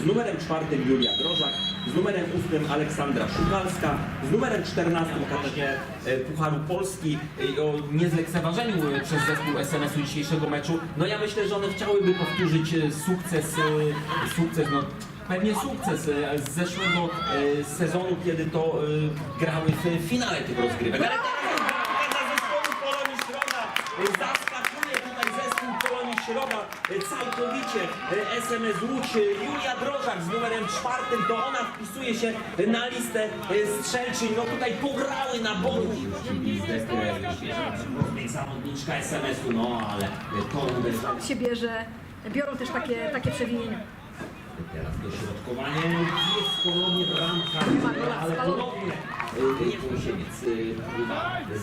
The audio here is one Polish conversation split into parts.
z numerem czwartym Julia Drożak, z numerem ósmym Aleksandra Szukalska, z numerem 14 Katarzynie Pucharu Polski e, o niezlekceważeniu e, przez zespół SMS-u dzisiejszego meczu. No ja myślę, że one chciałyby powtórzyć e, sukces, sukces no, pewnie sukces z zeszłego sezonu, kiedy to grały w finale tych rozgrywek. Ale teraz bramka dla zespołu Polonii Środa e, zaskakuje tutaj zespół Polonii Środa e, całkowicie SMS Łódź. E, Julia Drożak z numerem czwartym to ona wpisuje się na listę e, strzelczyń no tutaj pograły na świeża zawodniczka SMS-u no ale to Skąd się bierze, biorą też takie, takie przewinienia. Teraz dośrodkowanie, jest ponownie bramka, ale ponownie y, Gąsieniec y,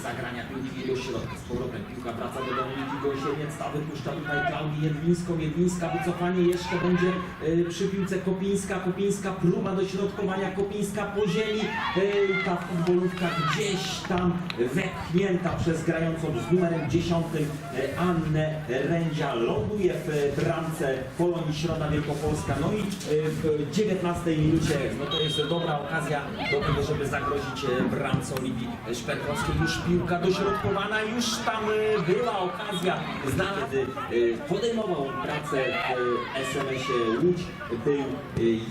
zagrania piłki do środka z powrotem. Piłka wraca do Dominiki Gąsieniec, ta wypuszcza tutaj Klaudii Jedlińską, Jedlińska wycofanie jeszcze będzie y, przy piłce Kopińska, Kopińska próba dośrodkowania, Kopińska po ziemi, y, ta futbolówka gdzieś tam wepchnięta przez grającą z numerem 10 y, Annę Rędzia. Ląduje w bramce Polonii Środa Wielkopolska, no i w 19 minucie, no to jest dobra okazja do tego, żeby zagrozić y, bramce Oliwii Szperkowskiej. Już piłka dośrodkowana, już tam y, była okazja znana, kiedy y, podejmował pracę w SMS-ie Łódź, był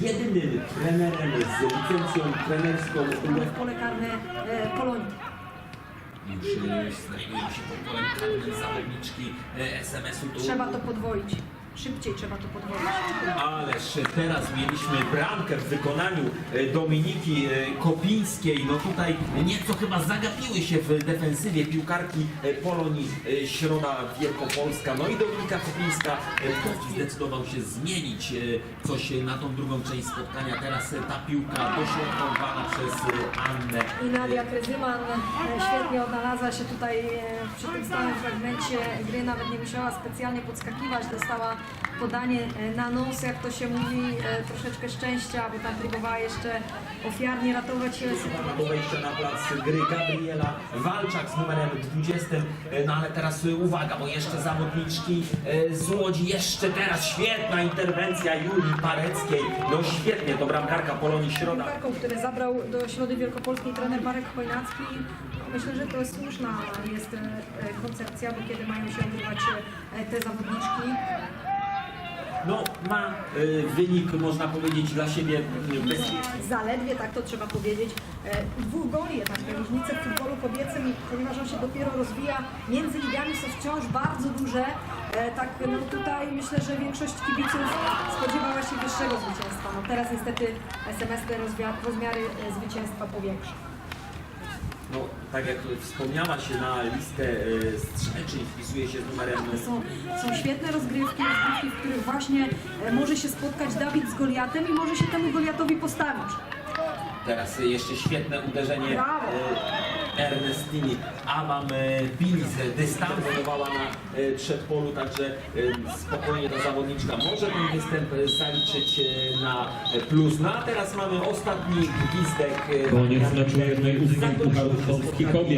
jedynym trenerem z licencją trenerską w pole karne e, Polonii. już znajdują się pod polem karnym zawodniczki SMS-u. Trzeba to podwoić. Szybciej trzeba to podwoić. Ależ teraz mieliśmy bramkę w wykonaniu e, Dominiki e, Kopińskiej. No tutaj nieco chyba zagapiły się w defensywie piłkarki e, Polonii e, Środa Wielkopolska. No i Dominika Kopińska e, zdecydował się zmienić e, coś na tą drugą część spotkania. Teraz e, ta piłka dośrodkowana przez e, Annę. I Nadia Kryzyman e, świetnie odnalazła się tutaj e, przy tym stałym fragmencie gry, nawet nie musiała specjalnie podskakiwać, dostała podanie e, na nos, jak to się mówi, e, troszeczkę szczęścia, bo tam próbowała jeszcze ofiarnie ratować sytuację. do wejścia na plac gry Gabriela Walczak z numerem 20. E, No ale teraz uwaga, bo jeszcze zawodniczki z Łodzi, jeszcze teraz świetna interwencja Julii Pareckiej. No świetnie, to bramkarka Polonii Środa. Który zabrał do Środy Wielkopolskiej trener Marek Chojnacki. Myślę, że to słuszna jest koncepcja, bo kiedy mają się odbywać te zawodniczki, No ma e, wynik, można powiedzieć, dla siebie e, bezpieczny. zaledwie, tak to trzeba powiedzieć, e, dwóch goli. Te różnice w futbolu kobiecym, ponieważ on się dopiero rozwija, między ligami są wciąż bardzo duże. E, Tak, no tutaj myślę, że większość kibiców spodziewała się wyższego zwycięstwa. No teraz niestety rozwia- rozmiary e, zwycięstwa powiększa. No tak jak wspomniałaś, na listę e, strzelczyń wpisuje się z numerem są, są świetne rozgrywki, rozgrywki, w których właśnie e, może się spotkać Dawid z Goliatem i może się temu Goliatowi postawić. Teraz jeszcze świetne uderzenie e, Ernestini Amam e, Bili z dystansu na e, przedpolu, także spokojnie ta zawodniczka może ten występ zaliczyć na plus. No a teraz mamy ostatni gwizdek. Koniec meczu jednej ósmej Pucharu Polski kobiet.